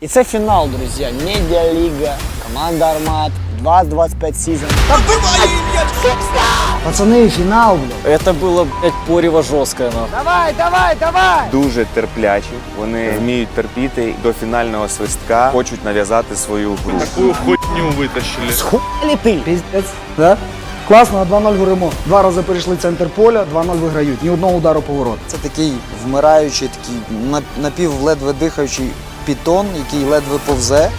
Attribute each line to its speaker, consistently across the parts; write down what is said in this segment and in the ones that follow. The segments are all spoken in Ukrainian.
Speaker 1: І це фінал, друзі. Медіаліга, команда Армат, 20-25 сезон. Пацани, фінал, блядь.
Speaker 2: Это было, блядь, порево жесткое, нахуй.
Speaker 1: Давай, давай, давай!
Speaker 3: дуже терплячі. Вони вміють терпіти до фінального свистка, хочуть нав'язати свою гру.
Speaker 4: Такую хуйню вытащили.
Speaker 1: Схуяли ти?
Speaker 5: Піздець. Да? Класно, 2-0 горимо. Два рази перейшли центр поля, 2-0 виграють. Ні одного удару поворот.
Speaker 6: Це такий вмираючий, такий нап- напів ледве дихаючий пітон, який ледве повзе.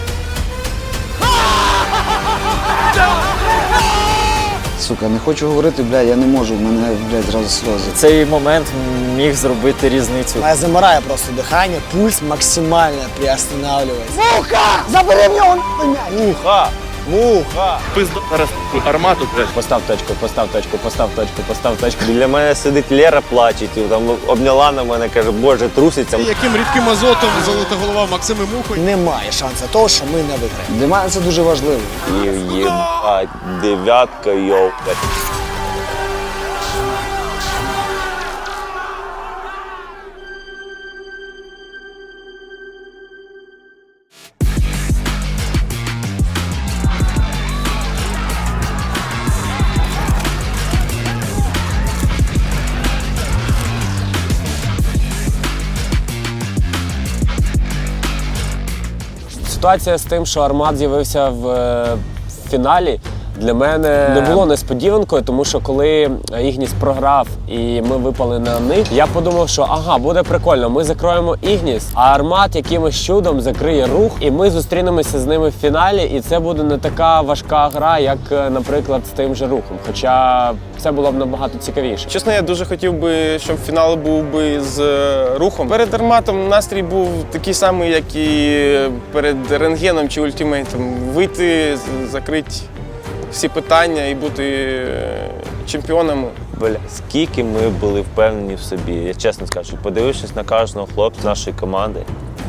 Speaker 6: Сука, не хочу говорити, бля, я не можу, в мене, блядь, зразу сльози.
Speaker 2: Цей момент міг зробити різницю.
Speaker 1: У мене замирає просто дихання, пульс максимально приостанавливається. Вуха! Забери в нього нахуй м'яч!
Speaker 4: Муха! Пизда зараз армату, блядь.
Speaker 7: Постав точку, постав точку, постав точку, постав точку. Біля мене сидить Лера, плачить, і там обняла на мене, каже, боже, труситься.
Speaker 8: Яким рідким азотом золота голова Максими Мухою.
Speaker 1: Немає шансу того, що ми не виграємо.
Speaker 6: Для мене це дуже важливо.
Speaker 7: Єбать, дев'ятка, йоу.
Speaker 9: Ситуація з тим, що Армат з'явився в е, фіналі. Для мене не було несподіванкою, тому що коли Ігніс програв і ми випали на них, я подумав, що ага, буде прикольно. Ми закроємо Ігніс, а Армат якимось чудом закриє рух, і ми зустрінемося з ними в фіналі. І це буде не така важка гра, як, е, наприклад, з тим же рухом. Хоча це було б набагато цікавіше.
Speaker 10: Чесно, я дуже хотів би, щоб фінал був би з е, рухом. Перед арматом настрій був такий самий, як і перед рентгеном чи ультимейтом. Вийти, закрити всі питання і бути е, чемпіонами.
Speaker 7: Бля, скільки ми були впевнені в собі. Я чесно скажу, подивившись на кожного хлопця нашої команди,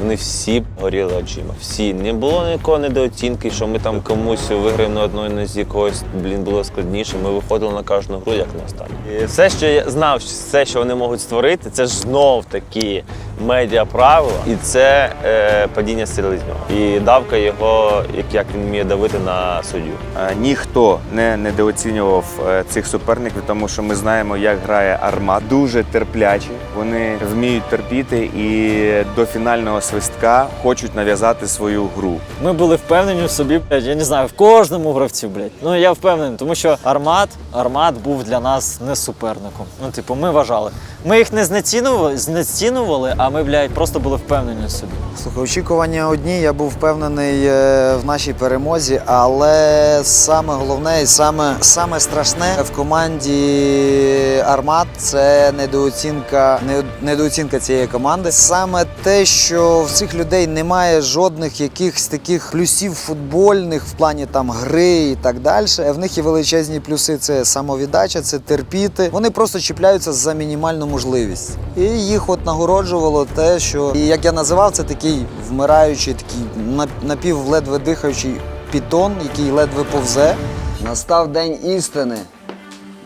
Speaker 7: вони всі горіли очима. Всі. Не було ніякого недооцінки, що ми там комусь виграємо на одній нозі, когось, блін, було складніше. Ми виходили на кожну гру, як на останню. І все, що я знав, все, що вони можуть створити, це знов такі медіа правила, і це е, падіння селезнього. І давка його, як, як він вміє давити на суддю.
Speaker 3: Е, Ніхто не недооцінював е, цих суперників, тому що ми знаємо, як грає Армат. Дуже терплячі. Вони вміють терпіти і до фінального свистка хочуть нав'язати свою гру.
Speaker 2: Ми були впевнені в собі, блядь, я не знаю, в кожному гравці, блядь. Ну я впевнений, тому що Армат, Армат був для нас не суперником. Ну, типу, ми вважали. Ми їх не знецінували, знецінували, а ми, блядь, просто були впевнені в собі.
Speaker 6: Слухай, очікування одні, я був впевнений е, в нашій перемозі, але саме головне і саме, саме страшне в команді Армат це недооцінка, недооцінка цієї команди. Саме те, що в цих людей немає жодних якихось таких плюсів футбольних в плані там гри і так далі. В них є величезні плюси: це самовіддача, це терпіти. Вони просто чіпляються за мінімальну можливість. І їх от нагороджувало те, що і як я називав, це такий вмираючий, такий нап- напів ледве пітон, який ледве повзе. Настав день істини.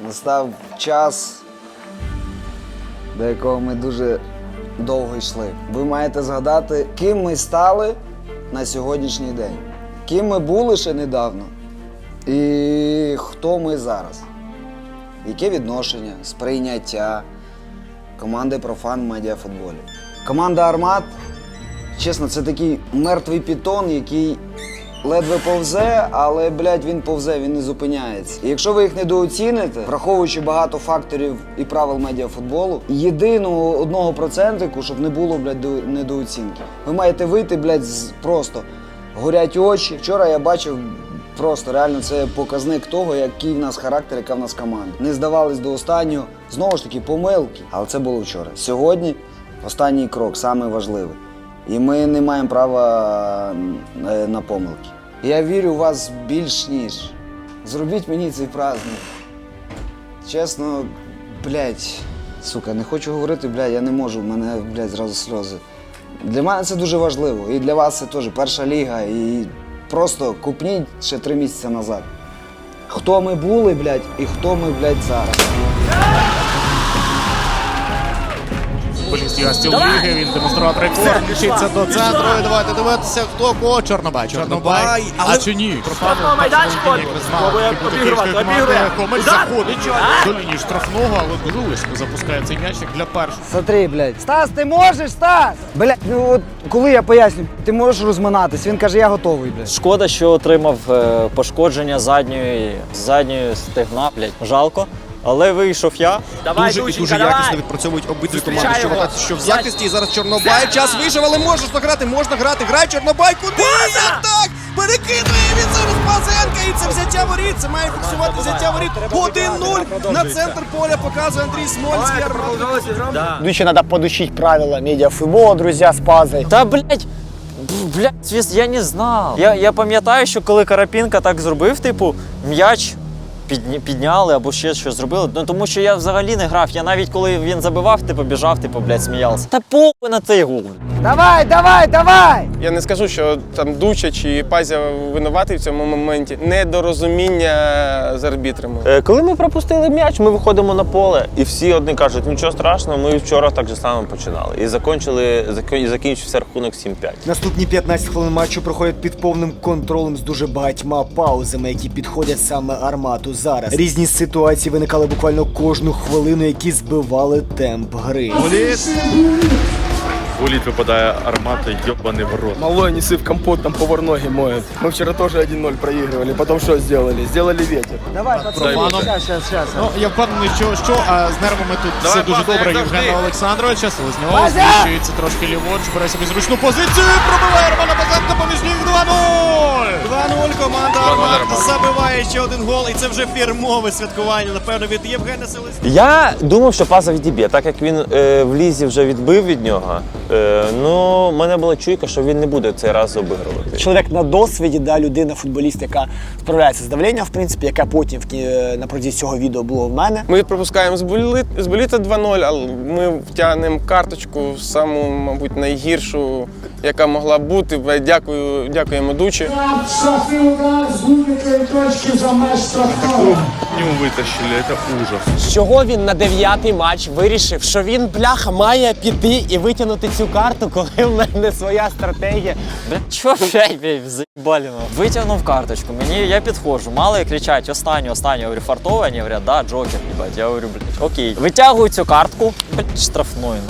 Speaker 6: Настав час, до якого ми дуже довго йшли. Ви маєте згадати, ким ми стали на сьогоднішній день, ким ми були ще недавно, і хто ми зараз. Яке відношення, сприйняття команди профан в медіафутболі. Команда Армат, чесно, це такий мертвий пітон, який ледве повзе, але, блядь, він повзе, він не зупиняється. І якщо ви їх недооціните, враховуючи багато факторів і правил медіафутболу, єдиного одного процентику, щоб не було, блядь, до- недооцінки. Ви маєте вийти, блядь, з просто горять очі. Вчора я бачив. Просто реально це показник того, який в нас характер, яка в нас команда. Не здавались до останнього. Знову ж таки, помилки. Але це було вчора. Сьогодні останній крок, важливий. І ми не маємо права е, на помилки. Я вірю в вас більш ніж. Зробіть мені цей праздник. Чесно, блядь, сука, не хочу говорити, блядь, я не можу, в мене, блядь, зразу сльози. Для мене це дуже важливо. І для вас це теж перша ліга. І просто купніть ще три місяці назад. Хто ми були, блядь, і хто ми, блядь, зараз.
Speaker 8: Футболіст Юастіл Ліги. Він демонстрував рекорд. Лічиться до центру. І давайте дивитися, хто кого. Чорнобай. Чорнобай. А чи ні? Профанов майданчику. Комич заходить до лінії штрафного, але дуже близько запускає цей м'ячик для першого.
Speaker 6: Смотри, блядь. Стас, ти можеш, Стас? Блядь, ну от коли я поясню, ти можеш розминатись. Він каже, я готовий, блядь.
Speaker 2: Шкода, що отримав е, пошкодження задньої, задньої стегна, блядь. Жалко. Але вийшов я.
Speaker 8: Дуже і дуже якісно відпрацьовують обидві команди, що вважати, що в захисті. І зараз Чорнобай. Час вийшов, але можна грати, можна грати. Грає Чорнобай. Куди? Так? Перекидує він зараз Пазенка. І це взяття воріт. Це має фіксувати взяття воріт. 1-0 на центр поля показує Андрій Смольський.
Speaker 1: Двічі треба подучити правила медіафутболу, друзі, з пазою.
Speaker 2: Та блядь, б- блядь, свіс, я не знав. Я, я пам'ятаю, що коли Карапінка так зробив, типу, м'яч підняли або ще щось зробили. Ну тому що я взагалі не грав. Я навіть коли він забивав, типу, біжав, типу, блядь, сміявся. Та похуй на цей гол.
Speaker 6: Давай, давай, давай!
Speaker 10: Я не скажу, що там Дуча чи Пазя винуватий в цьому моменті. Недорозуміння з арбітрами.
Speaker 7: Е, Коли ми пропустили м'яч, ми виходимо на поле, і всі одні кажуть, нічого страшного, ми вчора так же само починали. І закончили, зако- і закінчився рахунок 7-5.
Speaker 11: Наступні 15 хвилин матчу проходять під повним контролем з дуже багатьма паузами, які підходять саме армату зараз. Різні ситуації виникали буквально кожну хвилину, які збивали темп гри.
Speaker 4: Уліт випадає армата, йобаний в рот.
Speaker 10: Малой неси в компот, там повар ноги моет. Мы вчера тоже 1-0 проигрывали. Потом что сделали? Сделали ветер.
Speaker 6: Давай, пацани,
Speaker 8: Профанов.
Speaker 6: щас, щас, щас.
Speaker 8: Ну, я впевнений, що, що а з нервами тут все дуже добре. Євгена Олександровича, Селезньова
Speaker 6: Базя!
Speaker 8: зміщується трошки ліворуч, бере собі зручну позицію, пробиває Романа Базенка поміж ніг 2-0! 2-0, команда Армат забиває ще один гол, і це вже фірмове святкування, напевно, від Євгена Селезньова.
Speaker 7: Я думав, що Паза відіб'є, так як він е, в лізі вже відбив від нього. Е, ну, в мене була чуйка, що він не буде цей раз обігрувати.
Speaker 1: Чоловік на досвіді, да, людина, футболіст, яка справляється з давленням, в принципі, яка потім в на протязі цього відео було в мене.
Speaker 10: Ми пропускаємо з боліт, з боліта 2-0, але ми втягнемо карточку саму, мабуть, найгіршу, яка могла бути. Дякую, дякуємо Дучі.
Speaker 4: Ню витащили, це ужас.
Speaker 12: Чого він на дев'ятий матч вирішив, що він бляха має піти і витягнути цю карту, коли в мене своя стратегія.
Speaker 2: Бля, чо, блядь, блядь, нахуй. Витягнув карточку, мені я підходжу, мали кричать останню, останню, я говорю, фартовий, вони говорять, да, Джокер, їбать. Я говорю, блядь, окей. Витягую цю картку, блядь, штрафною.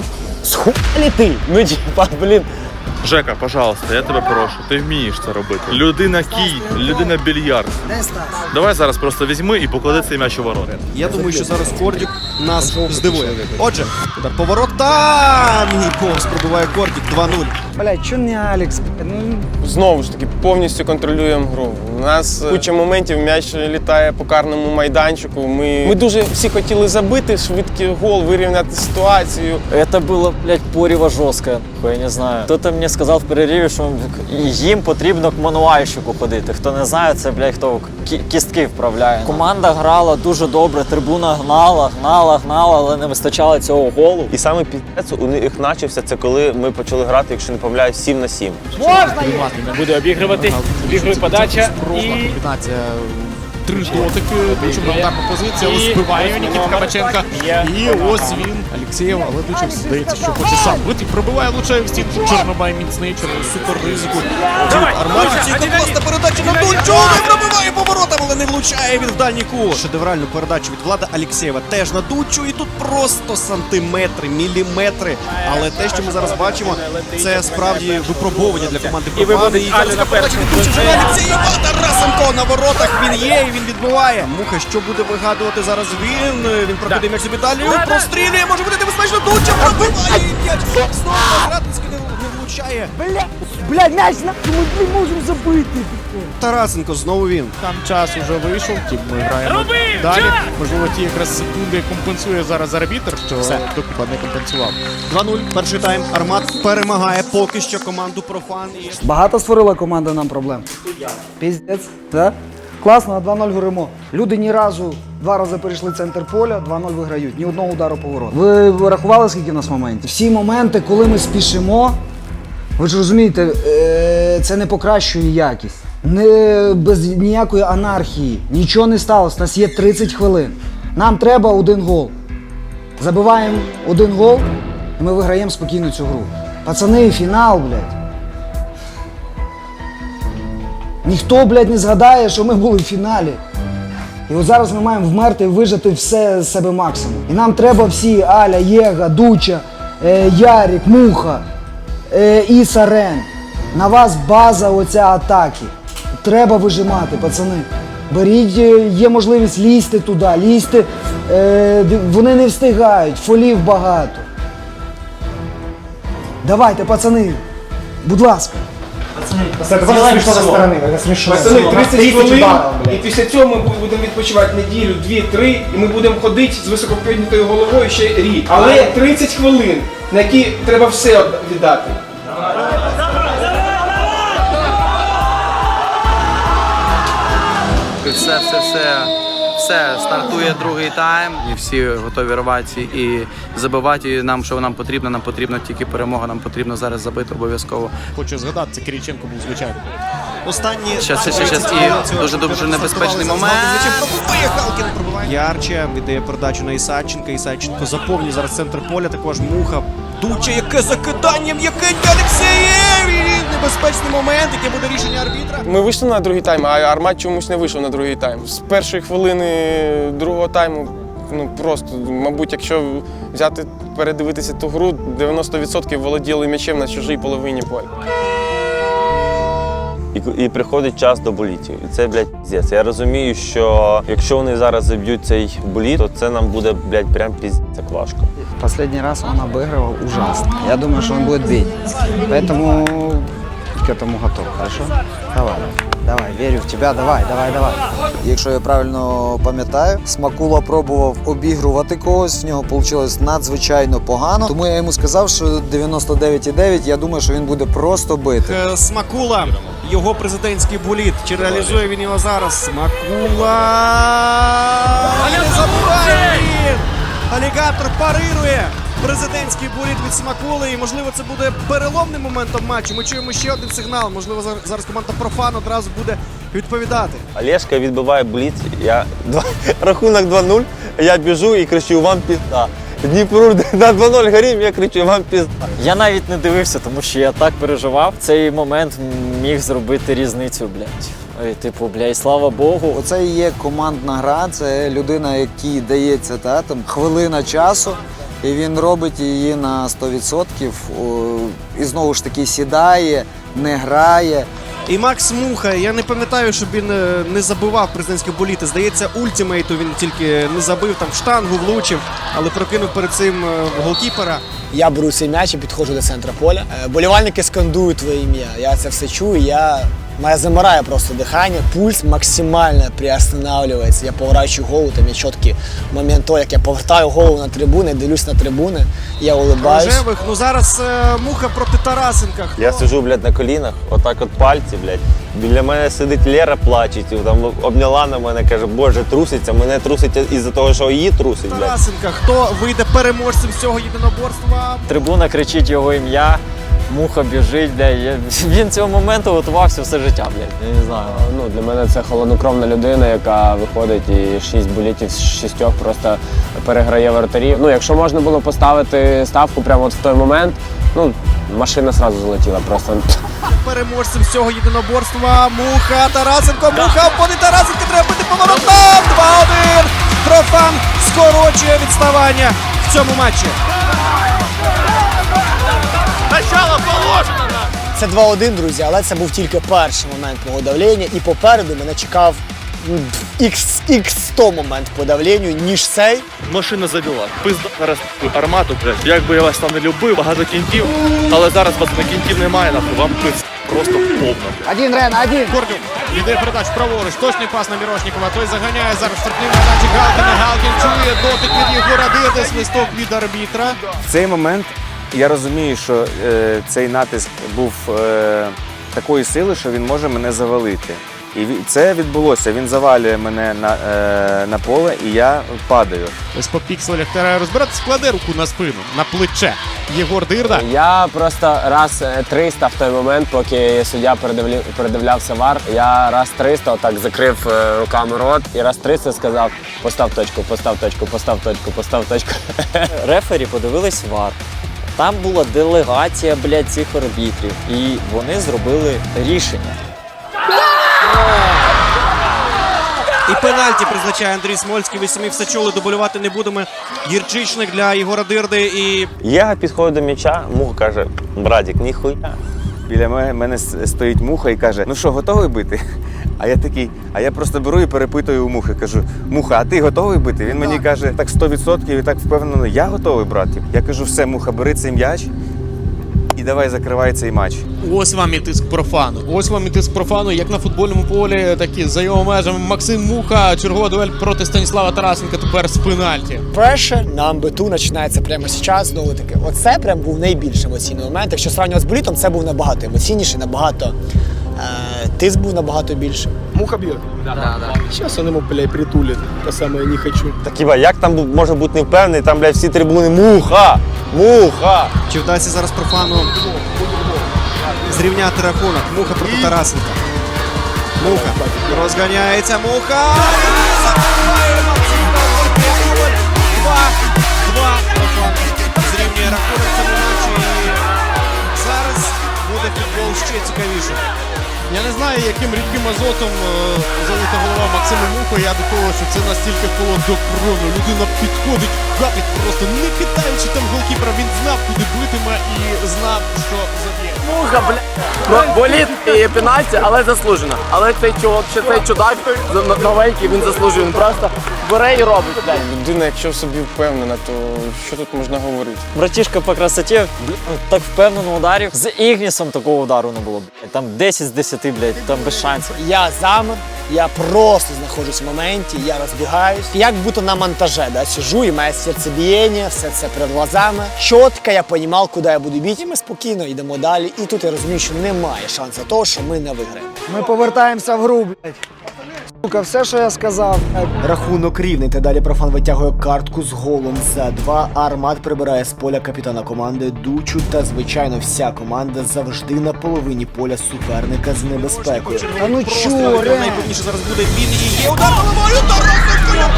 Speaker 2: Схуалі ти? Ну, типа, блін.
Speaker 4: Жека, пожалуйста, я тебе прошу, ти вмієш це робити. Людина кій, людина більярд. Давай зараз просто візьми і поклади цей м'яч у ворота.
Speaker 8: Я думаю, що зараз Кордік нас здивує. Отже, поворот та мій повз пробиває Кордік 2-0.
Speaker 6: Блядь, чо не Алекс? Ну,
Speaker 10: Знову ж таки, повністю контролюємо гру. У нас е, куча моментів м'яч літає по карному майданчику. Ми, ми дуже всі хотіли забити швидкий гол, вирівняти ситуацію.
Speaker 2: Это было, блядь, порево жорстке, я не знаю. Кто-то мені сказав в перерivі, що їм потрібно к мануальщику ходити. Хто не знає, це, блядь, хто кі- кістки вправляє. Команда грала дуже добре, трибуна гнала, гнала, гнала, але не вистачало цього голу.
Speaker 7: І саме піздець у них начався це, коли ми почали грати, якщо не помиляюсь, 7 на 7.
Speaker 12: Буде обігрувати, обігрує подача
Speaker 8: Спроба комбінація. Три дотики, Дучев на ударну позицію, збиває Нікіта Кабаченка. І ось він, Алексєєв, але Дучев здається, що хоче сам бити. Пробиває Лучаєв в стінку. Чорнобай міцний, через супер ризику. Арматі класна передача на Дучу, не пробиває поворотом, але не влучає він в дальній кут. Шедевральну передачу від Влада Алексєєва теж на Дучу, і тут просто сантиметри, міліметри. Але те, що ми зараз бачимо, це справді випробовування для команди Профани. І зараз. Тарасенко на воротах він є, і він відбиває. Муха, що буде вигадувати зараз він? Він прокидає м'яч собі далі, прострілює, може бути небезпечно. Дуча пробиває м'яч. Знову влучає.
Speaker 6: блядь, блядь, м'яч на ми не можемо забити.
Speaker 8: Тарасенко, знову він. Там час уже вийшов, тим ми граємо далі. Можливо, ті якраз секунди компенсує зараз арбітр, що докупа не компенсував. 2-0, перший тайм. Армат перемагає поки що команду Профан. І...
Speaker 6: Багато створила команда нам проблем. Піздець, так? Класно, на 2-0 горимо. Люди ні разу два рази перейшли центр поля, 2-0 виграють. Ні одного удару по ворот. Ви, рахували, скільки в нас моментів? Всі моменти, коли ми спішимо, ви ж розумієте, е, це не покращує якість. Не, без ніякої анархії. Нічого не сталося. У нас є 30 хвилин. Нам треба один гол. Забиваємо один гол І ми виграємо спокійно цю гру. Пацани, фінал, блядь. Ніхто, блядь, не згадає, що ми були в фіналі. І от зараз ми маємо вмерти і вижити все з себе максимум. І нам треба всі Аля, Єга, Дуча, е, Ярік, Муха, е, Іса Рен. На вас база оця атаки. Треба вижимати, пацани. Беріть, е, є можливість лізти туди, лізти. Е, вони не встигають, фолів багато. Давайте, пацани, будь ласка.
Speaker 10: Пацани, 30 хвилин, і після цього ми будемо відпочивати неділю, дві-три, і ми будемо ходити з високо піднятою головою ще рік. Але 30 хвилин, на які треба все віддати.
Speaker 13: Все, все, все, все, стартує другий тайм, і всі готові рвати і забивати. І нам, що нам потрібно, нам потрібна тільки перемога, нам потрібно зараз забити обов'язково.
Speaker 8: Хочу згадати, це Кириченко був звичайно.
Speaker 14: Останні
Speaker 13: Щас, щас, щас, щас. І дуже дуже небезпечний момент.
Speaker 14: Халкін пробиває. Ярче віддає передачу на Ісаченка. Ісаченко заповнює зараз центр поля. Також муха. Дуча, яке закидання, м'якеньке Олексієв! І небезпечний момент, яке буде рішення арбітра.
Speaker 10: Ми вийшли на другий тайм, а Армат чомусь не вийшов на другий тайм. З першої хвилини другого тайму, ну просто, мабуть, якщо взяти, передивитися ту гру, 90% володіли м'ячем на чужій половині поля.
Speaker 7: І, і приходить час до болітів. І це, блядь, піздець. Я розумію, що якщо вони зараз заб'ють цей боліт, то це нам буде, блядь, прям піздець як важко.
Speaker 6: Последний раз он обыгрывал ужасно. Я думаю, что он будет бить. Поэтому к этому готов, хорошо? Давай, давай, верю в тебя, давай, давай, давай.
Speaker 15: Якщо я правильно пам'ятаю, Смакула пробував обігрувати когось, в нього вийшло надзвичайно погано. Тому я йому сказав, що 99,9, я думаю, що він буде просто бити.
Speaker 14: Е, Смакула, його президентський боліт. Чи реалізує він його зараз? Смакула! Забуває! Алігатор парирує президентський боліт від Смакули. І можливо це буде переломним моментом матчу. Ми чуємо ще один сигнал. Можливо, зараз команда Профан одразу буде відповідати.
Speaker 7: Олешка відбиває бліц. Я два- рахунок 2-0. Я біжу і кричу вам пізда. Дніпро на 2-0 горім, я кричу вам пізда.
Speaker 2: Я навіть не дивився, тому що я так переживав. Цей момент міг зробити різницю, блядь. Ой, Типу, блядь, слава Богу.
Speaker 15: Оце і є командна гра, це людина, якій дається та, там, хвилина часу, і він робить її на 100%. І знову ж таки сідає, не грає.
Speaker 14: І Макс Муха, я не пам'ятаю, щоб він е, не забивав президентські боліти. Здається, ультимейту він тільки не забив, там в штангу влучив, але прокинув перед цим е, голкіпера.
Speaker 1: Я беру цей м'яч і підходжу до центра поля. Е, Болівальники скандують твоє ім'я. Я це все чую. Я мене замирає просто дихання, пульс максимально приостанавливається. Я поворачую голову, там є чіткий момент того, як я повертаю голову на трибуни, дивлюсь на трибуни, я улибаюсь.
Speaker 14: Рожевих, ну зараз е, муха проти Тарасенка. Хто?
Speaker 7: Я сиджу, блядь, на колінах, отак от пальці, блядь. Біля мене сидить Лера, плаче, і там обняла на мене, каже, боже, труситься. Мене трусить із-за того, що її трусить, блядь.
Speaker 14: Тарасенка, хто вийде переможцем цього єдиноборства?
Speaker 2: Трибуна кричить його ім'я, муха біжить, блядь. Він цього моменту готувався все життя, блядь. Я не знаю.
Speaker 12: Ну, для мене це холоднокровна людина, яка виходить і шість болітів з шістьох просто переграє вратарів. Ну, якщо можна було поставити ставку прямо от в той момент, ну, машина одразу залетіла просто.
Speaker 14: Переможцем цього єдиноборства Муха Тарасенко. Муха обходить Тарасенко, треба бити поворотом. 2-1. Профан скорочує відставання в цьому матчі.
Speaker 1: Це 2-1, друзі, але це був тільки перший момент мого давлення, і попереду мене чекав x 100 момент по давленню, ніж цей.
Speaker 4: Машина завела. Пизда зараз армату, блядь. Як би я вас там не любив, багато кінтів, але зараз вас на кінтів немає, нахуй. Вам пиз просто повно.
Speaker 6: Один, Рен, один.
Speaker 8: Корнюк віддає передачу праворуч. Точний пас на Мірошнікова. Той заганяє зараз штрафний майданчик Галкіна. Галкін чує дотик від Єгора Диди, свисток від арбітра.
Speaker 3: В цей момент я розумію, що е, цей натиск був е, такої сили, що він може мене завалити. І це відбулося. Він завалює мене на, е, на поле, і я падаю.
Speaker 8: Ось по пікселях треба розбиратися, кладе руку на спину, на плече. Єгор Дирда.
Speaker 12: Я просто раз е, 300 в той момент, поки суддя передивлі- передивлявся вар, я раз 300 отак закрив е, руками рот і раз 300 сказав: постав точку, постав точку, постав точку, постав точку.
Speaker 2: Рефері подивились вар. Там була делегація, блядь, цих арбітрів. І вони зробили рішення.
Speaker 14: І пенальті призначає Андрій Смольський. Ви самі все чули, доболювати не будемо. Гірчичник для Ігора Дирди і
Speaker 7: Я підходжу до м'яча, муха каже: братик, ніхуя.
Speaker 3: Біля мене, стоїть муха і каже: Ну що, готовий бити? А я такий, а я просто беру і перепитую у мухи. Кажу, муха, а ти готовий бити? Він мені каже, так 100% і так впевнено, я готовий, братик. Я кажу, все, муха, бери цей м'яч давай закривай цей матч.
Speaker 8: Ось вам і тиск профану. Ось вам і тиск профану, як на футбольному полі, такі за його межами Максим Муха, чергова дуель проти Станіслава Тарасенка тепер з пенальті.
Speaker 1: Перше на амбиту починається прямо зараз. Знову таки, оце прям був найбільш емоційний момент. Якщо сравнювати з болітом, це був набагато емоційніший, набагато е, тиск був набагато більше.
Speaker 16: Муха бьет? Да, да. Сейчас он ему, блядь, притулит. То самое не хочу.
Speaker 7: Так хіба як там бу- може бути невпевнений, там, блядь, всі трибуни муха! Муха!
Speaker 14: чи вдасться зараз профану зрівняти рахунок. Муха проти Тарасенка. Муха. Розганяється муха. Забиває Максим Довгий. Два. Два. Профан зрівнює рахунок в цьому матчі. І Зараз буде футбол ще цікавіше.
Speaker 8: Я не знаю, яким рідким азотом е, залита голова Максима Муха. Я до того, що це настільки вколо до крону. Людина підходить, гатить просто не питаючи там голкіпера. Він знав, куди битиме і знав, що заб'є.
Speaker 12: Муха, бля. Боліт і пенальті, але заслужено. Але цей чувак, ще цей чудак новенький, він заслужує. Він просто бере і робить. блядь.
Speaker 10: Людина, якщо в собі впевнена, то що тут можна говорити?
Speaker 2: Братішка по красоті бля, так впевнено ударів. З Ігнісом такого удару не було. Блядь. Там 10 з 10, блядь, там без шансів.
Speaker 1: Я замер, я просто знаходжусь в моменті, я розбігаюсь. Як будто на монтаже, да, сижу, і моє серцебієння, все це перед глазами. Чітко я розумів, куди я буду бити, і ми спокійно йдемо далі. І тут я розумію, що немає шансу того, що ми не виграємо.
Speaker 6: Ми повертаємося в гру, блядь. Сука, все, що я сказав.
Speaker 11: Рахунок рівний та далі профан витягує картку з голом за два. Армат прибирає з поля капітана команди Дучу. Та звичайно, вся команда завжди на половині поля суперника з небезпекою.
Speaker 6: А ну
Speaker 14: Просто
Speaker 6: чо,
Speaker 14: найповніше зараз буде він і є удар головою. Тарасенко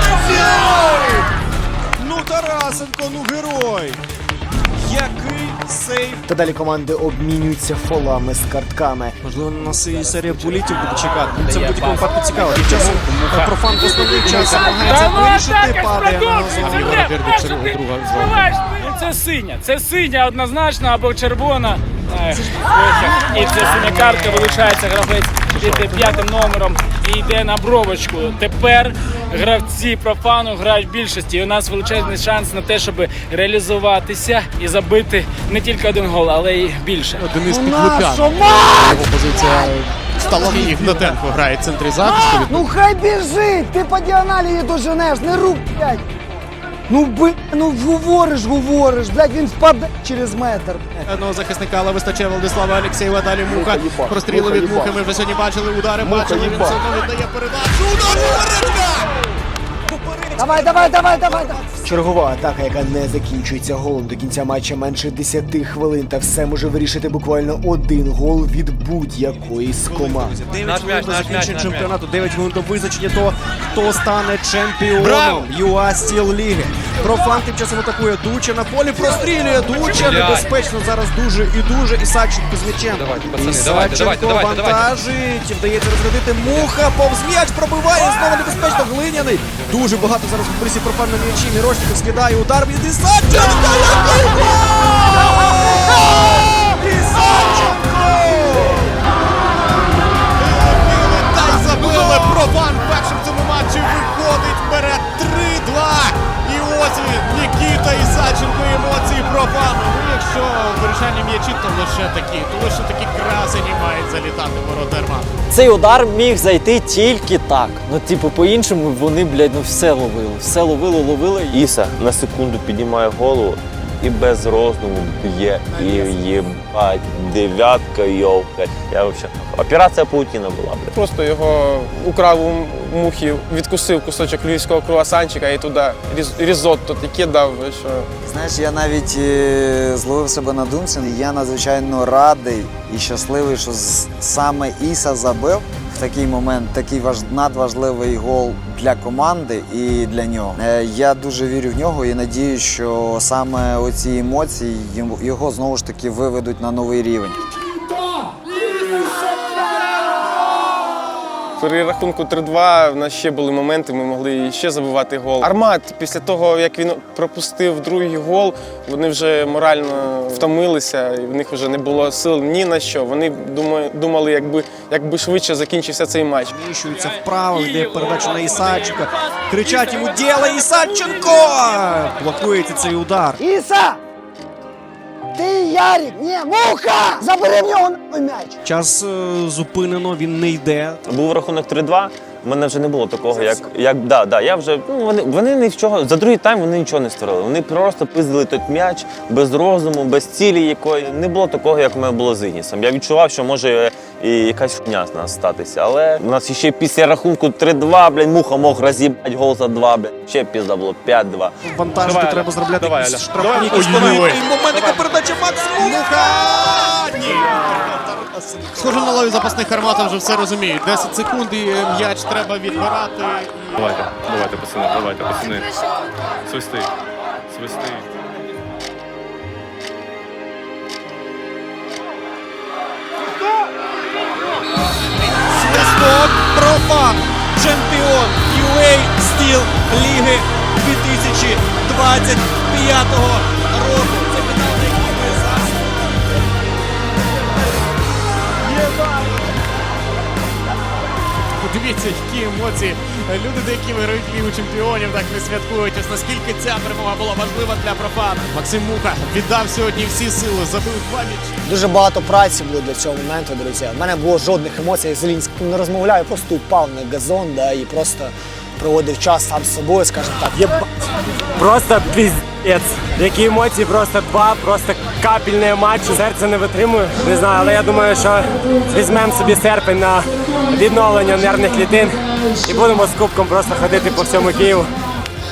Speaker 14: Ну Тарасенко, ну герой. Який сейв.
Speaker 11: Та далі команди обмінюються фолами з картками.
Speaker 14: Можливо, на нас і серія булітів буде чекати. Ну, Це в будь-якому випадку цікаво. Під часом е, профан в основний час намагається вирішити, падає на зону.
Speaker 17: Ну це синя, це синя однозначно або червона. І ця синя картка вилучається гравець під п'ятим номером і йде на бровочку. Тепер гравці профану грають в більшості. І у нас величезний шанс на те, щоб реалізуватися і забити не тільки один гол, але й більше.
Speaker 8: Денис
Speaker 6: Ну,
Speaker 8: Підлупян.
Speaker 6: нащо,
Speaker 8: Його позиція стала Ігнатенко грає в центрі захисту.
Speaker 6: Ну хай біжить, ти по діагоналі її доженеш, не рук, блядь. Ну би, ну говориш, говориш, блядь, він впаде через метр.
Speaker 8: Одного захисника, але вистачає Владислава Алексеєва, Далі муха. Простріли від мухи. Ми вже сьогодні бачили удари, бачили. Він все одно віддає передачу. Удар попередка!
Speaker 6: Давай, давай, давай, давай, давай.
Speaker 11: Чергова атака, яка не закінчується голом до кінця матча менше 10 хвилин, та все може вирішити буквально один гол від будь-якої з команд.
Speaker 14: 9 хвилин до закінчення чемпіонату, 9 хвилин до визначення того, хто стане чемпіоном ЮА Стіл Ліги. Профан тим часом атакує Дуча на полі, прострілює Дуча. Небезпечно зараз дуже і дуже. Ісаченко з м'ячем. Ісаченко вантажить. Вдається розрядити муха, повз м'яч пробиває. Знову небезпечно глиняний. Дуже багато зараз футболістів профан на м'ячі. Мірошников скидає удар від Ісаченка.
Speaker 8: То лише такі, то лише такі красені мають залітати ворота Армату.
Speaker 2: Цей удар міг зайти тільки так. Ну, типу, по-іншому вони, блядь, ну все ловили. Все ловили, ловили.
Speaker 7: Іса на секунду піднімає голову і без роздуму б'є. І їбать, дев'ятка, блядь. Я вообще. Операція Паутіна була, блядь.
Speaker 10: Просто його украв у мухи, відкусив кусочок львівського круасанчика і туди різ- різотто таке дав, що
Speaker 15: Знаєш, я навіть е, зловив себе на думці. Я надзвичайно радий і щасливий, що з- саме Іса забив. Такий момент такий важ... надважливий гол для команди і для нього. Е, Я дуже вірю в нього і надію, що саме оці емоції його знову ж таки виведуть на новий рівень.
Speaker 10: При рахунку 3-2 в нас ще були моменти, ми могли ще забивати гол. Армат, після того, як він пропустив другий гол, вони вже морально втомилися, і в них вже не було сил ні на що. Вони думали, думали якби, якби швидше закінчився цей матч.
Speaker 14: Зміщується вправо, йде передача на Ісаченка. Кричать йому «Дєлай, Ісаченко! Блокується цей удар.
Speaker 1: Іса! Ти Ярик! Ні, муха! Забери в нього м'яч!
Speaker 14: Час е, зупинено, він не йде.
Speaker 7: Був рахунок 3-2. У мене вже не було такого, як. як да, да, я вже, ну, вони, вони нічого, за другий тайм вони нічого не створили. Вони просто пиздили той м'яч без розуму, без цілі якої. Не було такого, як в мене було з Ігнісом. Я відчував, що може і якась хуйня з нас статися. Але у нас ще після рахунку 3-2, блядь, муха мог роз'їбати гол за 2, блядь. Ще пізда було 5-2.
Speaker 14: Вантажку
Speaker 4: Давай,
Speaker 14: треба
Speaker 4: Аля.
Speaker 14: зробляти
Speaker 4: Давай,
Speaker 14: якісь
Speaker 4: Аля.
Speaker 14: штрафні.
Speaker 4: Давай.
Speaker 14: якісь
Speaker 4: Ой,
Speaker 14: моменти.
Speaker 4: ой.
Speaker 14: І момент, яка передача Макс Муха! Ні!
Speaker 8: Схоже на лаві запасних армата вже все розуміють. 10 секунд і е, м'яч треба відбирати.
Speaker 4: Давайте, давайте, пацани, давайте, пацани. Свисти, свисти.
Speaker 14: Профан. Чемпіон UA Стіл Ліги 2025 року. Це фінал, на який ми зараз.
Speaker 8: Подивіться, які емоції. Люди, деякі виграють лігу чемпіонів, так не святкують. Ось наскільки ця перемога була важлива для профана. Максим Муха віддав сьогодні всі сили, забив два м'ячі.
Speaker 1: Дуже багато праці було для цього моменту, друзі. У мене було жодних емоцій, я з Зелінським не розмовляю, просто упав на газон да, і просто проводив час сам з собою, скажімо так.
Speaker 12: Єбать. Просто піздець. Які емоції, просто два, просто капельне матчу. Серце не витримує. Не знаю, але я думаю, що візьмемо собі серпень на відновлення нервних клітин і будемо з кубком просто ходити по всьому Києву.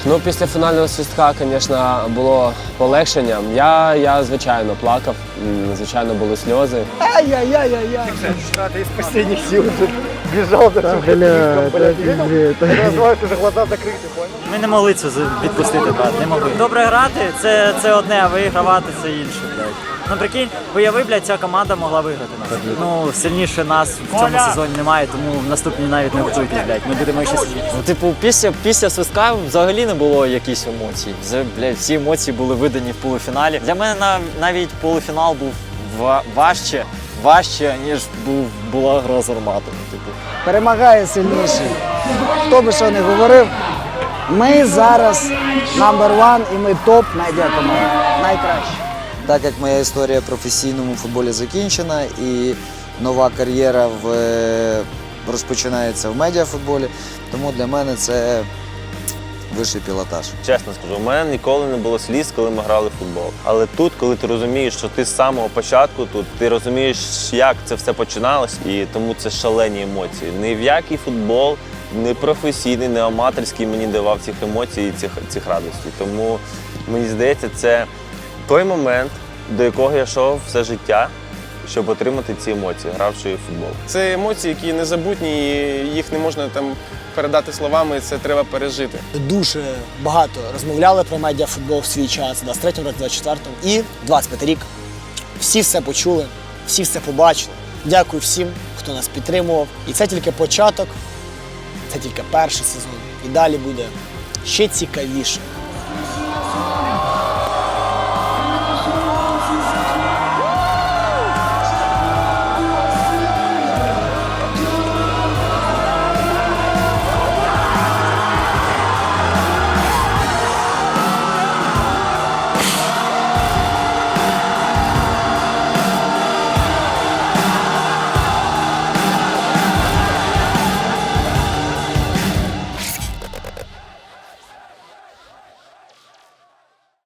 Speaker 12: Ну, після фінального свистка, звісно, було полегшення. Я, я звичайно плакав, м, звичайно, були сльози.
Speaker 1: Ай-яй-яй-яй-яй. Ты из последних сил уже бежал до да, бля, Называют уже глаза закрыты, понял?
Speaker 2: Ми не могли це відпустити, брат, не могли. Добре грати це, це одне, а вигравати це інше, блядь. Ну прикинь, уяви, блядь, ця команда могла виграти нас. Ну, сильніше нас в цьому сезоні немає, тому в наступній навіть не готуйтесь, блядь. Ми будемо ще сильніші. Ну, типу, після, після свистка взагалі не було якихось емоцій. Це, блядь, всі емоції були видані в полуфіналі. Для мене нав- навіть полуфінал був ва- важче, важче, ніж був, була гра з арматом. Типу.
Speaker 6: Перемагає сильніший. Хто би що не говорив, ми зараз number one і ми топ медіакоманда. Найкраще.
Speaker 15: Так як моя історія в професійному футболі закінчена і нова кар'єра в, е, розпочинається в медіафутболі, тому для мене це вищий пілотаж.
Speaker 7: Чесно скажу, у мене ніколи не було сліз, коли ми грали в футбол. Але тут, коли ти розумієш, що ти з самого початку тут, ти розумієш, як це все починалось, і тому це шалені емоції. Ні в який футбол, не професійний, не аматорський мені давав цих емоцій і цих, цих радостей. Тому мені здається, це той момент, до якого я йшов все життя, щоб отримати ці емоції, гравши в футбол.
Speaker 10: Це емоції, які незабутні, і їх не можна там передати словами, це треба пережити.
Speaker 1: Дуже багато розмовляли про медіафутбол в свій час, в 23-му році, 24-му і 25 рік. Всі все почули, всі все побачили. Дякую всім, хто нас підтримував. І це тільки початок, це тільки перший сезон. І далі буде ще цікавіше.